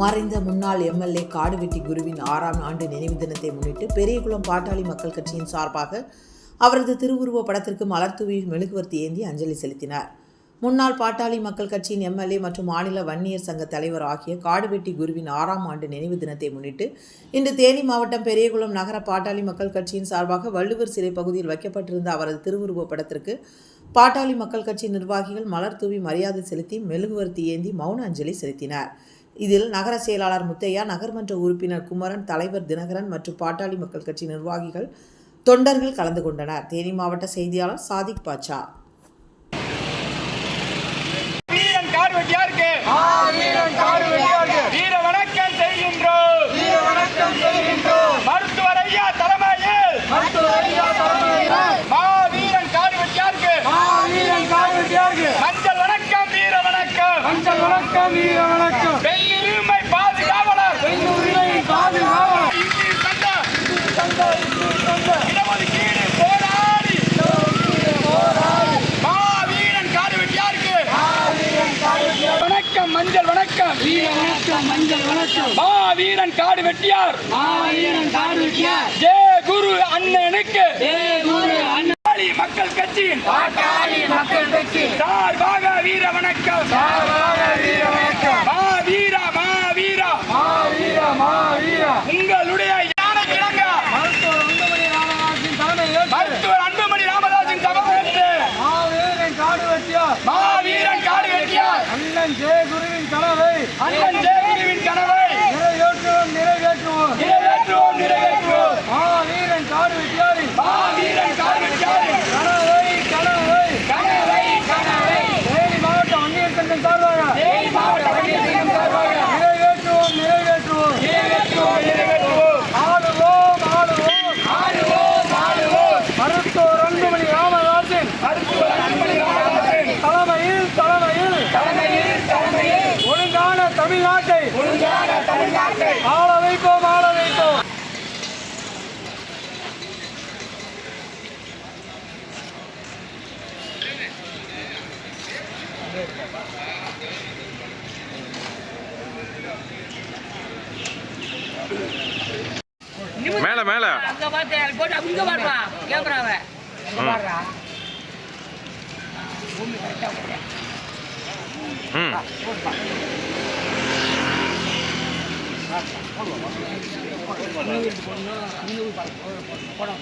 மறைந்த முன்னாள் எம்எல்ஏ காடுவெட்டி குருவின் ஆறாம் ஆண்டு நினைவு தினத்தை முன்னிட்டு பெரியகுளம் பாட்டாளி மக்கள் கட்சியின் சார்பாக அவரது திருவுருவ படத்திற்கு மலர்தூவி மெழுகுவர்த்தி ஏந்தி அஞ்சலி செலுத்தினார். முன்னாள் பாட்டாளி மக்கள் கட்சியின் எம்எல்ஏ மற்றும் மாநில வன்னியர் சங்க தலைவர் ஆகிய காடுவெட்டி குருவின் ஆறாம் ஆண்டு நினைவு தினத்தை முன்னிட்டு இன்று தேனி மாவட்டம் பெரியகுளம் நகர பாட்டாளி மக்கள் கட்சியின் சார்பாக வள்ளுவர் சிலை பகுதியில் வைக்கப்பட்டிருந்த அவரது திருவுருவ படத்திற்கு பாட்டாளி மக்கள் கட்சி நிர்வாகிகள் மலர் தூவி மரியாதை செலுத்தி மெழுகுவர்த்தி ஏந்தி மௌன அஞ்சலி செலுத்தினார். இதில் நகர செயலாளர் முத்தையா நகர்மன்ற உறுப்பினர் குமரன் தலைவர் தினகரன் மற்றும் பாட்டாளி மக்கள் கட்சி நிர்வாகிகள் தொண்டர்கள் கலந்து கொண்டனர். தேனி மாவட்ட செய்தியாளர் சாதிக் பாட்சா. வெட்டியாருக்கு மஞ்சள் வணக்கம் வீர வணக்கம். மஞ்சள் வணக்கம் வீர வணக்கம் பெண் உரிமை பாதுகாவலர் பெண் உரிமை பாதுகாவலர் இந்திய சங்க இடஒதுக்கீடு போராடி மா வீரன் காடு வெட்டியாருக்கு வணக்கம் மஞ்சள் வணக்கம் வீர வணக்கம் மஞ்சள் வணக்கம். மா வீரன் காடு வெட்டியார். மாவீரன் காடுவெட்டியார் ஜே குரு அண்ணனுக்கு. தேவூர் அண்ணன். பாட்டாளி மக்கள் கட்சியின் பாட்டாளி மக்கள் கட்சி. சார்பாக வீர வணக்கம். சார்பாக வீர வணக்கம். ಹನುಮಂತ மேல மேல. அங்க எனக்கு போட்டு அங்க பாடுறா கேமராவை பாடுறா ம். போட